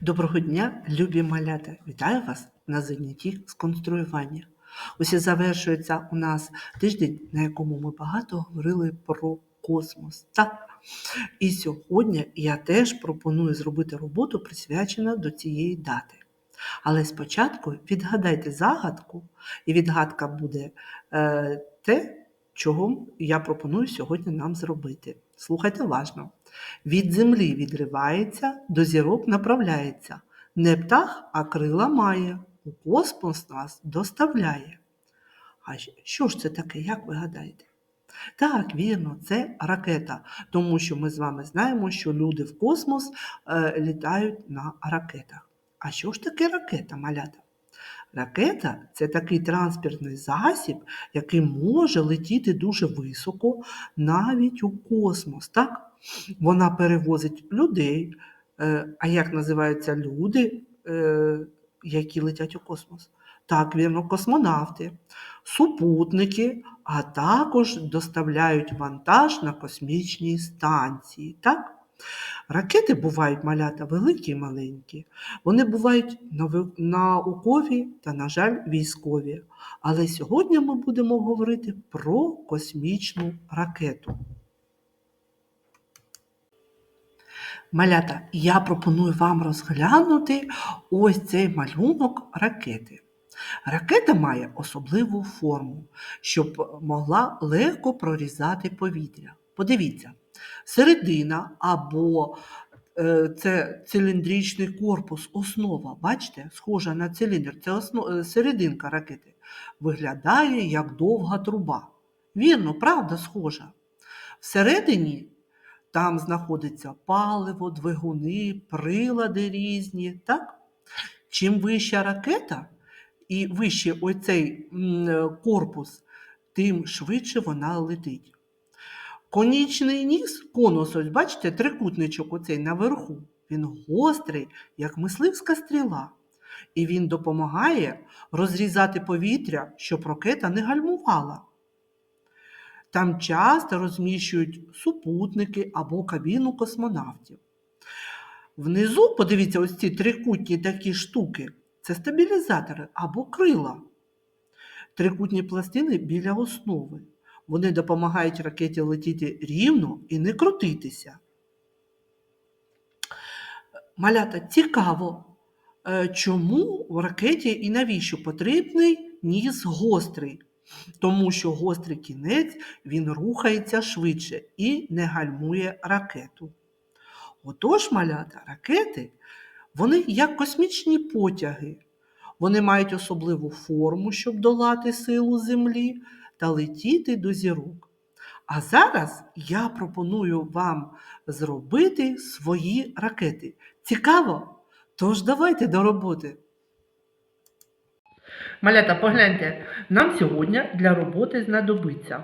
Доброго дня, любі малята! Вітаю вас на занятті з конструювання. Ось завершується у нас тиждень, на якому ми багато говорили про космос. Так? І сьогодні я теж пропоную зробити роботу, присвячену до цієї дати. Але спочатку відгадайте загадку, і відгадка буде е, те, чого я пропоную сьогодні нам зробити. Слухайте уважно. Від землі відривається, до зірок направляється. Не птах, а крила має, у космос нас доставляє. А що ж це таке, як ви гадаєте? Так, вірно, це ракета, тому що ми з вами знаємо, що люди в космос е, літають на ракетах. А що ж таке ракета, малята? Ракета це такий транспортний засіб, який може летіти дуже високо, навіть у космос. Так? Вона перевозить людей. Е, А як називаються люди, е, які летять у космос? Так, вірно, космонавти, супутники, а також доставляють вантаж на космічній станції. Так? Ракети бувають малята великі і маленькі. Вони бувають наукові та, на жаль, військові. Але сьогодні ми будемо говорити про космічну ракету. Малята, я пропоную вам розглянути ось цей малюнок ракети. Ракета має особливу форму, щоб могла легко прорізати повітря. Подивіться, середина або е, це циліндричний корпус, основа, бачите, схожа на циліндр, це осно, е, серединка ракети, виглядає як довга труба. Вірно, правда, схожа. Всередині там знаходиться паливо, двигуни, прилади різні. Так? Чим вища ракета і вище оцей е, корпус, тим швидше вона летить. Конічний ніс, конус, ось бачите, трикутничок оцей наверху, він гострий, як мисливська стріла. І він допомагає розрізати повітря, щоб ракета не гальмувала. Там часто розміщують супутники або кабіну космонавтів. Внизу, подивіться, ось ці трикутні такі штуки це стабілізатори або крила. Трикутні пластини біля основи. Вони допомагають ракеті летіти рівно і не крутитися. Малята, цікаво, е, чому в ракеті і навіщо потрібний ніс гострий? Тому що гострий кінець він рухається швидше і не гальмує ракету. Отож, малята, ракети, вони як космічні потяги. Вони мають особливу форму, щоб долати силу Землі та летіти до зірок. А зараз я пропоную вам зробити свої ракети. Цікаво? Тож давайте до роботи. Малята, погляньте, нам сьогодні для роботи знадобиться.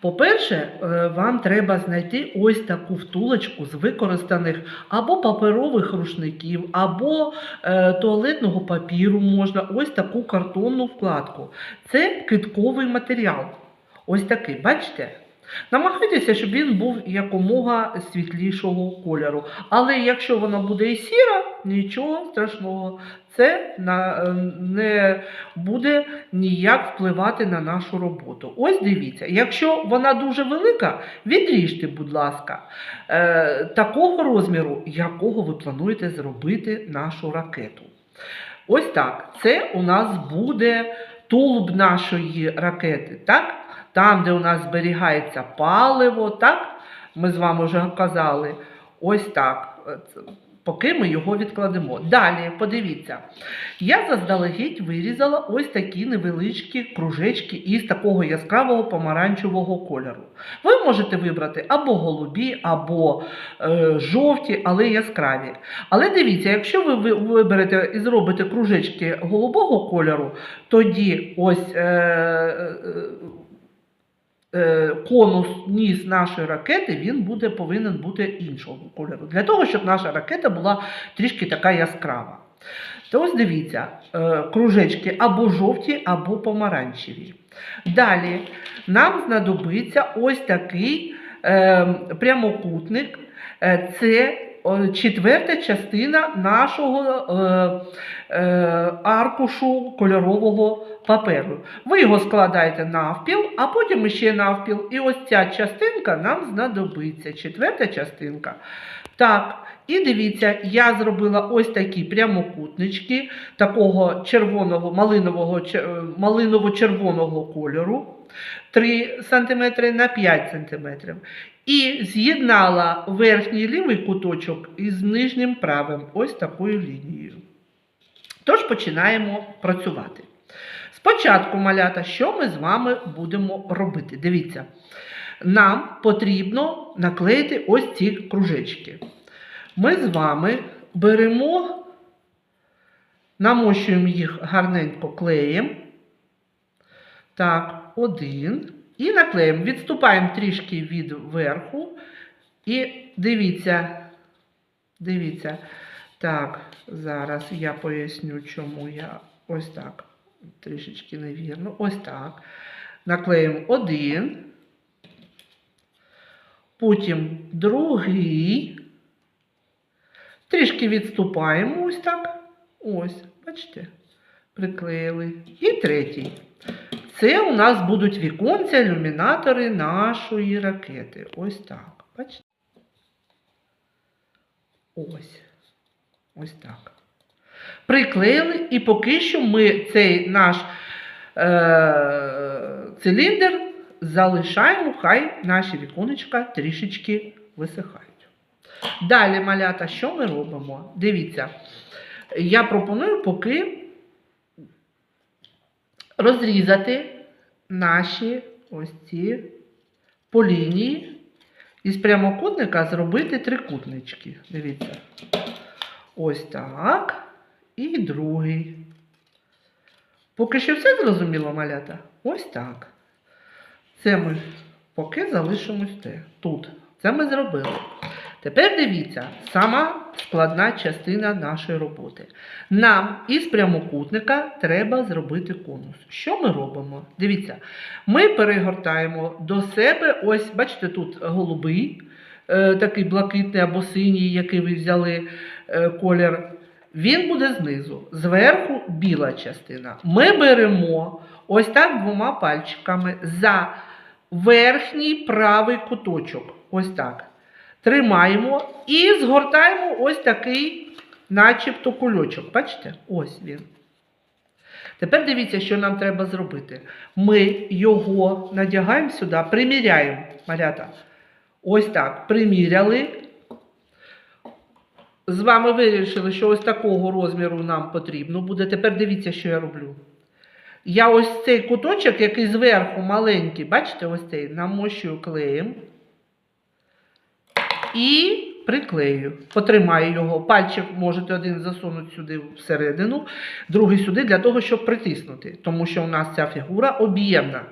По-перше, е, вам треба знайти ось таку втулочку з використаних або паперових рушників, або е, туалетного папіру можна, ось таку картонну вкладку. Це китковий матеріал. Ось такий, бачите? Намагайтеся, щоб він був якомога світлішого кольору. Але якщо вона буде і сіра, нічого страшного, це е, не буде ніяк впливати на нашу роботу. Ось дивіться, якщо вона дуже велика, відріжте, будь ласка, е, такого розміру, якого ви плануєте зробити нашу ракету. Ось так. Це у нас буде тулуб нашої ракети. так? Там, де у нас зберігається паливо, так? Ми з вами вже казали. Ось так. Поки ми його відкладемо. Далі, подивіться, я заздалегідь вирізала ось такі невеличкі кружечки із такого яскравого помаранчевого кольору. Ви можете вибрати або голубі, або е, жовті, але яскраві. Але дивіться, якщо ви ви- виберете і зробите кружечки голубого кольору, тоді ось. Е, е, конус ніс нашої ракети він буде повинен бути іншого кольору. Для того, щоб наша ракета була трішки така яскрава. То ось дивіться, е, кружечки або жовті, або помаранчеві. Далі нам знадобиться ось такий е, прямокутник. Е, Це четверта частина нашого е, е, аркушу кольорового паперу. Ви його складаєте навпіл, а потім ще навпіл. І ось ця частинка нам знадобиться. Четверта частинка. Так, і дивіться, я зробила ось такі прямокутнички такого червоного, малинового, е, малиново-червоного кольору. 3 см на 5 см. І з'єднала верхній лівий куточок із нижнім правим ось такою лінією. Тож починаємо працювати. Спочатку, малята, що ми з вами будемо робити? Дивіться, нам потрібно наклеїти ось ці кружечки. Ми з вами беремо, намощуємо їх гарненько клеєм. Так, один. І наклеїмо. Відступаємо трішки від верху. І дивіться, дивіться. Так, зараз я поясню, чому я ось так. Трішечки невірно. Ось так. Наклеїмо один. Потім другий. Трішки відступаємо ось так. Ось, бачите? Приклеїли. І третій. Це у нас будуть віконця, ілюмінатори нашої ракети. Ось так. Бачите? Ось. Ось так. Приклеїли, і поки що ми цей наш е- циліндр залишаємо, хай наші віконечка трішечки висихають. Далі, малята, що ми робимо? Дивіться, я пропоную поки розрізати наші ось ці по лінії із прямокутника зробити трикутнички. Дивіться. Ось так. І другий. Поки що все зрозуміло, малята? Ось так. Це ми поки залишимось те. тут. Це ми зробили. Тепер дивіться, сама складна частина нашої роботи. Нам із прямокутника треба зробити конус. Що ми робимо? Дивіться, ми перегортаємо до себе, ось, бачите, тут голубий, е, такий блакитний або синій, який ви взяли е, колір. Він буде знизу, зверху біла частина. Ми беремо ось так двома пальчиками за верхній правий куточок. Ось так. Тримаємо і згортаємо ось такий, начебто, кульочок. Бачите? Ось він. Тепер дивіться, що нам треба зробити. Ми його надягаємо сюди, приміряємо, малята. Ось так. Приміряли. З вами вирішили, що ось такого розміру нам потрібно буде. Тепер дивіться, що я роблю. Я ось цей куточок, який зверху маленький, бачите, ось цей, намощую клеєм. І приклею. Потримаю його. Пальчик можете один засунути сюди всередину, другий сюди для того, щоб притиснути. Тому що у нас ця фігура об'ємна.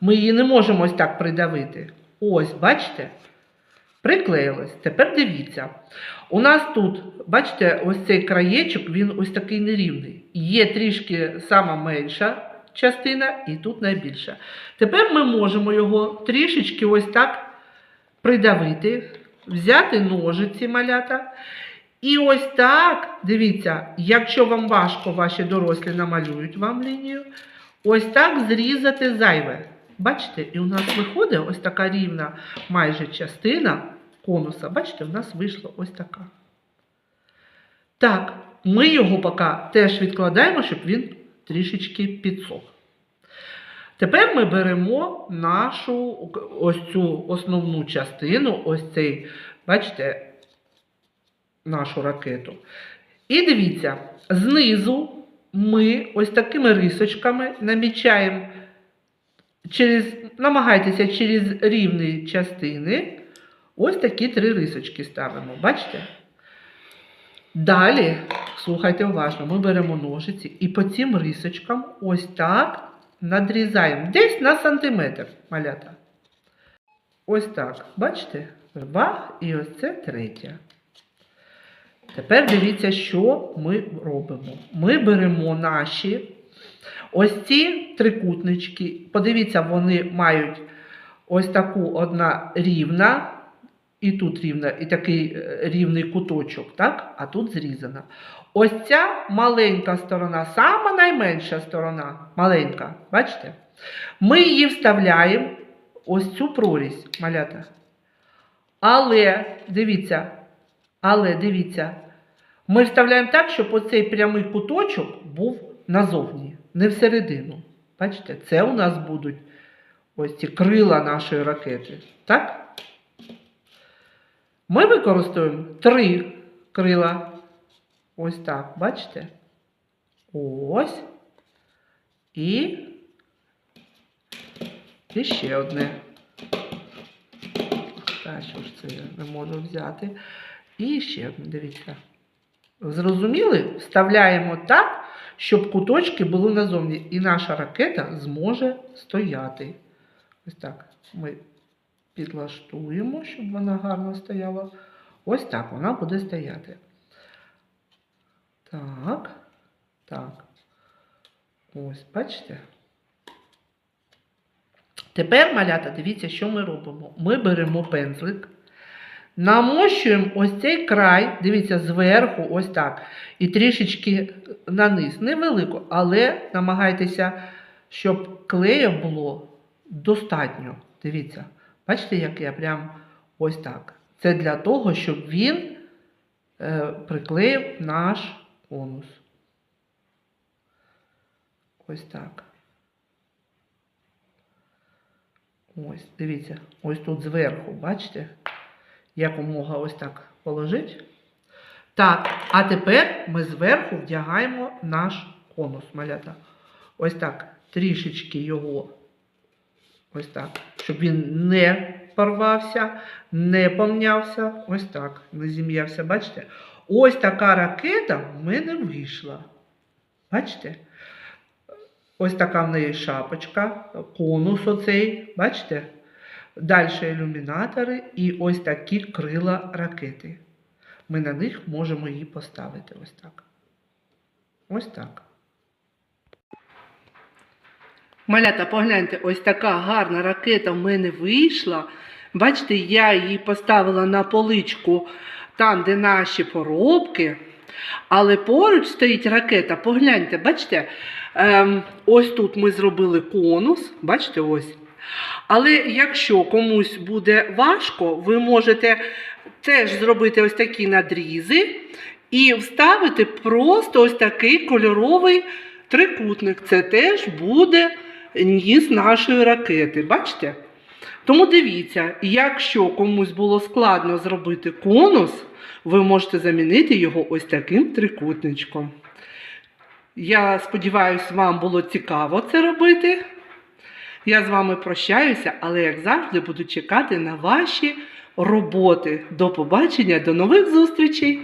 Ми її не можемо ось так придавити. Ось, бачите? Приклеїлось. Тепер дивіться. У нас тут, бачите, ось цей краєчок, він ось такий нерівний. Є трішки сама менша частина і тут найбільша. Тепер ми можемо його трішечки ось так придавити, взяти ножиці малята. І ось так, дивіться, якщо вам важко, ваші дорослі намалюють вам лінію, ось так зрізати зайве. Бачите, і у нас виходить ось така рівна майже частина конуса. Бачите, у нас вийшла ось така. Так, ми його поки теж відкладаємо, щоб він трішечки підсох. Тепер ми беремо нашу ось цю основну частину, ось цей, бачите, нашу ракету. І дивіться, знизу ми ось такими рисочками намічаємо через, намагайтеся через рівні частини ось такі три рисочки ставимо. Бачите? Далі, слухайте уважно, ми беремо ножиці і по цим рисочкам ось так надрізаємо. Десь на сантиметр малята. Ось так. Бачите? Бах, і ось це третя. Тепер дивіться, що ми робимо. Ми беремо наші ось ці трикутнички. Подивіться, вони мають ось таку одна рівна і тут рівна, і такий е, рівний куточок, так? а тут зрізана. Ось ця маленька сторона, сама найменша сторона, маленька, бачите? Ми її вставляємо ось цю прорізь, малята. Але, дивіться, але дивіться, ми вставляємо так, щоб оцей прямий куточок був назовні, не всередину. Бачите, це у нас будуть ось ці крила нашої ракети. Так? Ми використовуємо три крила. Ось так, бачите? Ось. І, і ще одне. Так, що ж це я не можу взяти. І ще одне, дивіться. Зрозуміли? Вставляємо так, щоб куточки були назовні. І наша ракета зможе стояти. Ось так. Ми підлаштуємо, щоб вона гарно стояла. Ось так вона буде стояти. Так. Так. Ось, бачите? Тепер, малята, дивіться, що ми робимо. Ми беремо пензлик, намощуємо ось цей край, дивіться, зверху, ось так, і трішечки наниз. Невелико, але намагайтеся, щоб клею було достатньо. Дивіться, бачите, як я прям ось так. Це для того, щоб він е, приклеїв наш конус. Ось так. Ось, дивіться, ось тут зверху, бачите? Якомога ось так положити. Так, а тепер ми зверху вдягаємо наш конус малята. Ось так, трішечки його, ось так, щоб він не порвався, не помнявся. Ось так, не зім'явся, бачите? Ось така ракета в мене вийшла. Бачите? Ось така в неї шапочка, конус оцей, бачите? Далі ілюмінатори і ось такі крила ракети. Ми на них можемо її поставити ось так. Ось так. Малята, погляньте, ось така гарна ракета в мене вийшла. Бачите, я її поставила на поличку там, де наші поробки. Але поруч стоїть ракета. Погляньте, бачите, ем, ось тут ми зробили конус. Бачите, ось. Але якщо комусь буде важко, ви можете теж зробити ось такі надрізи і вставити просто ось такий кольоровий трикутник. Це теж буде ніс нашої ракети. Бачите? Тому дивіться, якщо комусь було складно зробити конус, ви можете замінити його ось таким трикутничком. Я сподіваюся, вам було цікаво це робити. Я з вами прощаюся, але, як завжди, буду чекати на ваші роботи. До побачення, до нових зустрічей!